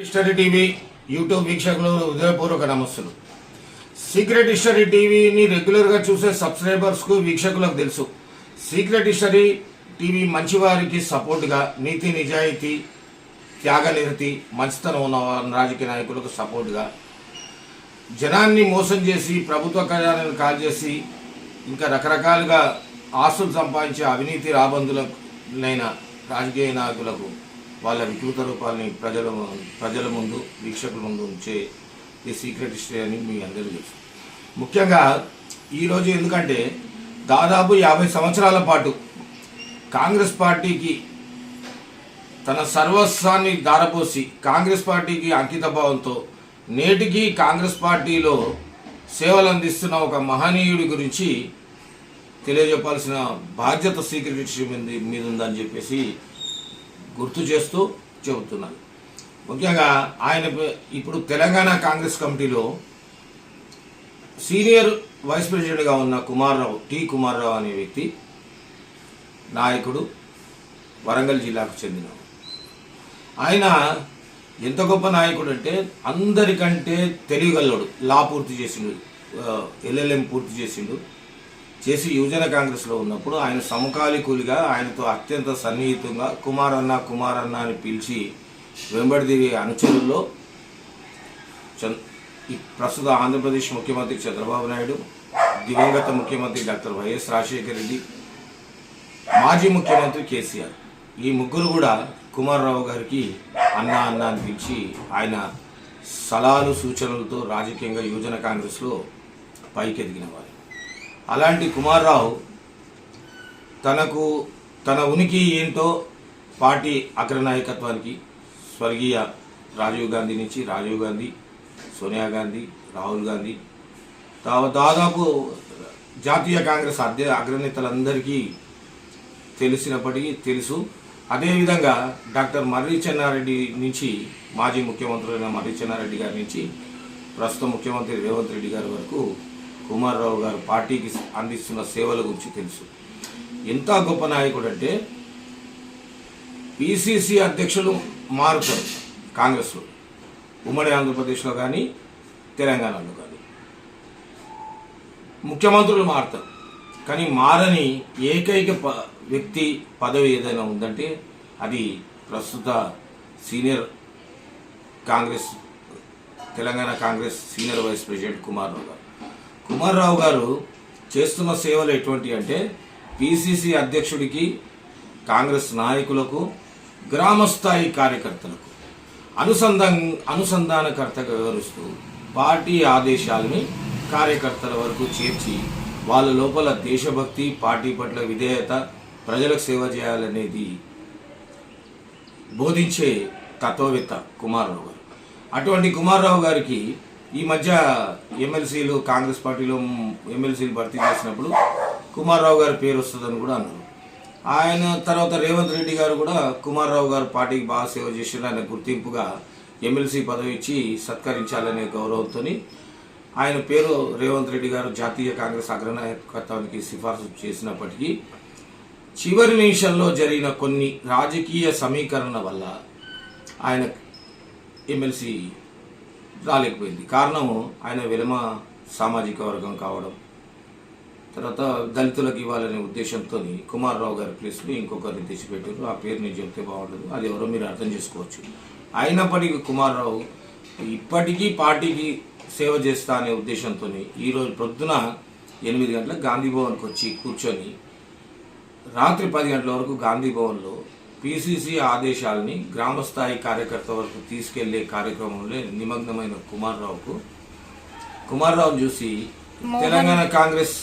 History TV YouTube వీక్షకులు హృదయపూర్వక నమస్సులు. Secret history టీవీని రెగ్యులర్గా చూసే సబ్స్క్రైబర్స్కు వీక్షకులకు తెలుసు. సీక్రెట్ హిస్టరీ టీవీ మంచివారికి సపోర్ట్గా నీతి నిజాయితీ త్యాగనిరతి మంచితనం ఉన్న రాజకీయ నాయకులకు సపోర్ట్గా. జనాన్ని మోసం చేసి ప్రభుత్వ కార్యాలయానికి కాల్ చేసి ఇంకా రకరకాలుగా ఆస్తులు సంపాదించే అవినీతి రాబందులైన రాజకీయ నాయకులకు వాళ్ళ వికృత రూపాలని ప్రజల ప్రజల ముందు వీక్షకుల ముందు ఉంచే ఈ సీక్రెట్ హిస్టరీ అని మీ అందరికీ తెలుసు. ముఖ్యంగా ఈరోజు ఎందుకంటే దాదాపు యాభై సంవత్సరాల పాటు కాంగ్రెస్ పార్టీకి తన సర్వస్వాన్ని దారపోసి కాంగ్రెస్ పార్టీకి అంకితభావంతో నేటికి కాంగ్రెస్ పార్టీలో సేవలు అందిస్తున్న ఒక మహనీయుడి గురించి తెలియజెప్పాల్సిన బాధ్యత సీక్రెట్ హిస్టరీ మీద మీద ఉందని చెప్పేసి గుర్తు చేస్తూ చెబుతున్నాను. ముఖ్యంగా ఆయన ఇప్పుడు తెలంగాణ కాంగ్రెస్ కమిటీలో సీనియర్ వైస్ ప్రెసిడెంట్గా ఉన్న కుమార్రావు టి కుమార్రావు అనే వ్యక్తి నాయకుడు వరంగల్ జిల్లాకు చెందిన ఆయన ఎంత గొప్ప నాయకుడు అంటే అందరికంటే తెలియగలడు లా పూర్తి చేసిండు ఎల్ఎల్ఎం పూర్తి చేసిండు. చేసి యువజన కాంగ్రెస్లో ఉన్నప్పుడు ఆయన సమకాలీకులుగా ఆయనతో అత్యంత సన్నిహితంగా కుమారన్న కుమారన్న అని పిలిచి వెంబడిదేవి అనుచరుల్లో ఈ ప్రస్తుత ఆంధ్రప్రదేశ్ ముఖ్యమంత్రి చంద్రబాబు నాయుడు దివంగత ముఖ్యమంత్రి డాక్టర్ వైఎస్ రాజశేఖర రెడ్డి మాజీ ముఖ్యమంత్రి కేసీఆర్. ఈ ముగ్గురు కూడా కుమారరావు గారికి అన్న అన్న అని పిలిచి ఆయన సలహాలు సూచనలతో రాజకీయంగా యువజన కాంగ్రెస్లో పైకెదిగిన వారు. అలాంటి కుమార్రావు తనకు తన ఉనికి ఏంటో పార్టీ అగ్రనాయకత్వానికి స్వర్గీయ రాజీవ్ గాంధీ నుంచి రాజీవ్ గాంధీ సోనియా గాంధీ రాహుల్ గాంధీ దాదాపు జాతీయ కాంగ్రెస్ అధ్య అగ్రనేతలందరికీ తెలిసినప్పటికీ తెలుసు. అదేవిధంగా డాక్టర్ మర్రి చెన్నారెడ్డి నుంచి మాజీ ముఖ్యమంత్రి అయిన మర్రి చెన్నారెడ్డి గారి నుంచి ప్రస్తుత ముఖ్యమంత్రి రేవంత్ రెడ్డి గారి వరకు కుమార్రావు గారు పార్టీకి అందిస్తున్న సేవల గురించి తెలుసు. ఎంత గొప్ప నాయకుడు అంటే పిసిసి అధ్యక్షులు మారుతారు కాంగ్రెస్లో. ఉమ్మడి ఆంధ్రప్రదేశ్లో కానీ తెలంగాణలో కానీ. ముఖ్యమంత్రులు మారుతారు. కానీ మారని ఏకైక ప వ్యక్తి పదవి ఏదైనా ఉందంటే అది ప్రస్తుత senior Congress Telangana Congress senior vice president Kumarrao garu. Kumarrao garu చేస్తున్న సేవలు ఎటువంటి అంటే పిసిసి అధ్యక్షుడికి కాంగ్రెస్ నాయకులకు గ్రామస్థాయి కార్యకర్తలకు అనుసంధాన అనుసంధానకర్తగా వివరిస్తూ పార్టీ ఆదేశాలని కార్యకర్తల వరకు చేర్చి వాళ్ళ లోపల దేశభక్తి పార్టీ పట్ల విధేయత ప్రజలకు సేవ చేయాలనేది బోధించే తత్వవేత్త కుమారరావు గారు. అటువంటి కుమారరావు గారికి ఈ మధ్య ఎమ్మెల్సీలు కాంగ్రెస్ పార్టీలో ఎమ్మెల్సీలు భర్తీ చేసినప్పుడు కుమార్రావు గారి పేరు వస్తుందని కూడా అన్నారు. ఆయన తర్వాత రేవంత్ రెడ్డి గారు కూడా కుమార్రావు గారు పార్టీకి బాగా సేవ చేసిన ఆయన గుర్తింపుగా ఎమ్మెల్సీ పదవి ఇచ్చి సత్కరించాలనే గౌరవంతో ఆయన పేరు రేవంత్ రెడ్డి గారు జాతీయ కాంగ్రెస్ అగ్రనాయకత్వానికి సిఫార్సు చేసినప్పటికీ చివరి నిమిషంలో జరిగిన కొన్ని రాజకీయ సమీకరణ వల్ల ఆయన ఎమ్మెల్సీ రాలేకపోయింది. కారణము ఆయన విలమ సామాజిక వర్గం కావడం తర్వాత దళితులకు ఇవ్వాలనే ఉద్దేశంతో కుమార్రావు గారి ప్లేస్లో ఇంకొకరిని తెచ్చిపెట్టారు. ఆ పేరు నేను చెప్తే బాగుండదు. అది ఎవరో మీరు అర్థం చేసుకోవచ్చు. అయినప్పటికీ కుమారరావు ఇప్పటికీ పార్టీకి సేవ చేస్తా అనే ఉద్దేశంతో ఈరోజు ప్రొద్దున ఎనిమిది గంటలకు గాంధీ భవన్కి వచ్చి కూర్చొని రాత్రి పది గంటల వరకు గాంధీ భవన్లో పిసిసి ఆదేశాలని గ్రామస్థాయి కార్యకర్త వరకు తీసుకెళ్ళే కార్యక్రమంలో నిమగ్నమైన కుమార్రావుకు కుమార్రావును చూసి తెలంగాణ కాంగ్రెస్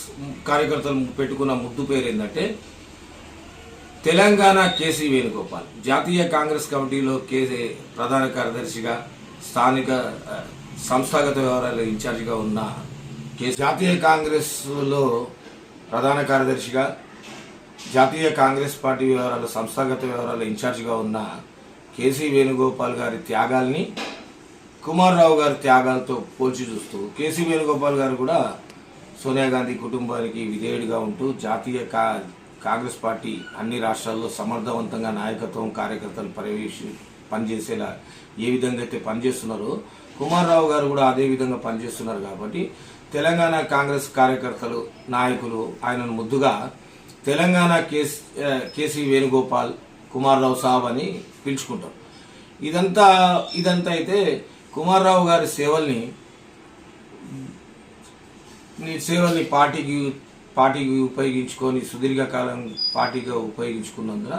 కార్యకర్తలు పెట్టుకున్న ముద్దు పేరు ఏంటంటే తెలంగాణ కేసీ వేణుగోపాల్. జాతీయ కాంగ్రెస్ కమిటీలో కేసీ ప్రధాన కార్యదర్శిగా స్థానిక సంస్థాగత వ్యవహారాల ఇన్ఛార్జిగా ఉన్న కే జాతీయ కాంగ్రెస్లో ప్రధాన కార్యదర్శిగా జాతీయ కాంగ్రెస్ పార్టీ వ్యవహారాలు సంస్థాగత వ్యవహారాల ఇన్ఛార్జిగా ఉన్న కేసీ వేణుగోపాల్ గారి త్యాగాల్ని కుమార్రావు గారి త్యాగాలతో పోల్చి చూస్తూ కేసీ వేణుగోపాల్ గారు కూడా సోనియా గాంధీ కుటుంబానికి విధేయుడిగా ఉంటూ జాతీయ కా కాంగ్రెస్ పార్టీ అన్ని రాష్ట్రాల్లో సమర్థవంతంగా నాయకత్వం కార్యకర్తలు పర్యవేక్షి పనిచేసేలా ఏ విధంగా అయితే పనిచేస్తున్నారో కుమార్రావు గారు కూడా అదే విధంగా పనిచేస్తున్నారు కాబట్టి తెలంగాణ కాంగ్రెస్ కార్యకర్తలు నాయకులు ఆయనను ముద్దుగా తెలంగాణ కేస్ కేసీ వేణుగోపాల్ కుమార్రావు సాబ్ అని పిలుచుకుంటాం ఇదంతా ఇదంతా అయితే కుమారరావు గారి సేవల్ని నీ సేవల్ని పార్టీకి పార్టీకి ఉపయోగించుకొని సుదీర్ఘకాలం పార్టీగా ఉపయోగించుకున్నందున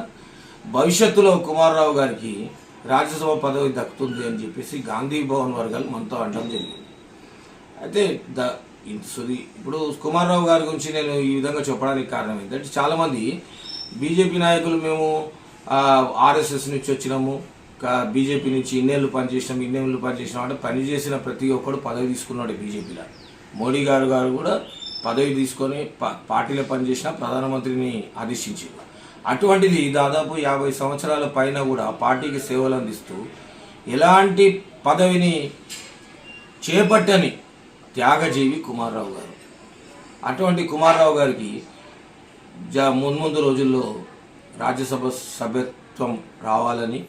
భవిష్యత్తులో కుమార్రావు గారికి రాజ్యసభ పదవి దక్కుతుంది అని చెప్పేసి గాంధీ భవన్ వర్గాలు మనతో అనడం జరిగింది. అయితే ద సుది ఇప్పుడు కుమార్రావు గారి గురించి నేను ఈ విధంగా చెప్పడానికి కారణం ఏంటంటే చాలామంది బీజేపీ నాయకులు మేము ఆర్ఎస్ఎస్ నుంచి వచ్చినాము బీజేపీ నుంచి ఇన్నేళ్ళు పనిచేసినాం ఇన్నేళ్ళు పనిచేసినాం అంటే పనిచేసిన ప్రతి ఒక్కడు పదవి తీసుకున్నాడు బీజేపీలో. మోడీ గారు గారు కూడా పదవి తీసుకొని పార్టీలో పనిచేసిన ప్రధానమంత్రిని ఆదేశించారు అటువంటిది దాదాపు యాభై సంవత్సరాల పైన కూడా పార్టీకి సేవలు అందిస్తూ ఎలాంటి పదవిని చేపట్టని త్యాగజీవి కుమారరావు గారు. అటువంటి కుమారరావు గారికి జ మున్ముందు రోజుల్లో రాజ్యసభ సభ్యత్వం రావాలని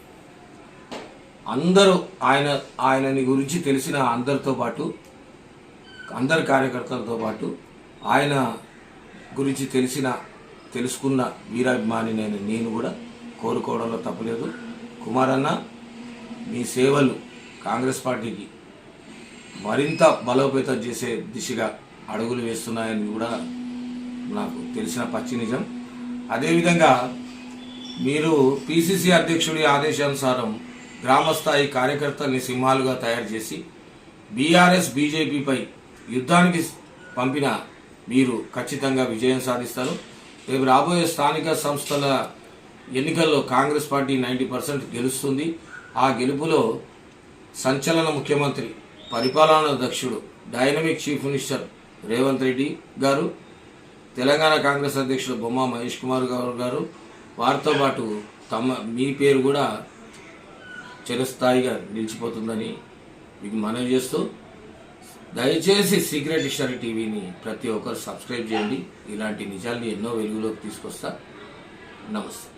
అందరూ ఆయన ఆయనని గురించి తెలిసిన అందరితో పాటు అందరి కార్యకర్తలతో పాటు ఆయన గురించి తెలిసిన తెలుసుకున్న వీరాభిమాని నేను నేను కూడా కోరుకోవడంలో తప్పలేదు. కుమారన్న మీ సేవలు కాంగ్రెస్ పార్టీకి మరింత బలోపేతం చేసే దిశగా అడుగులు వేస్తున్నాయని కూడా నాకు తెలిసిన పచ్చి నిజం. అదేవిధంగా మీరు పిసిసి అధ్యక్షుడి ఆదేశానుసారం గ్రామస్థాయి కార్యకర్తల్ని సింహాలుగా తయారు చేసి బీఆర్ఎస్ బీజేపీపై యుద్ధానికి పంపిన మీరు ఖచ్చితంగా విజయం సాధిస్తారు. రేపు రాబోయే స్థానిక సంస్థల ఎన్నికల్లో కాంగ్రెస్ పార్టీ నైంటీ పర్సెంట్ గెలుస్తుంది. ఆ గెలుపులో సంచలన ముఖ్యమంత్రి పరిపాలనా దక్షుడు dynamic chief minister Revanth Reddy garu Telangana Congress అధ్యక్షుడు బొమ్మ మహేష్ కుమార్ గారు గారు వారితో పాటు తమ మీ పేరు కూడా చిరస్థాయిగా నిలిచిపోతుందని మీకు మనవి చేస్తూ దయచేసి సీక్రెట్ హిస్టరీ టీవీని ప్రతి ఒక్కరు సబ్స్క్రైబ్ చేయండి. ఇలాంటి నిజాల్ని ఎన్నో వెలుగులోకి తీసుకొస్తా. నమస్తే.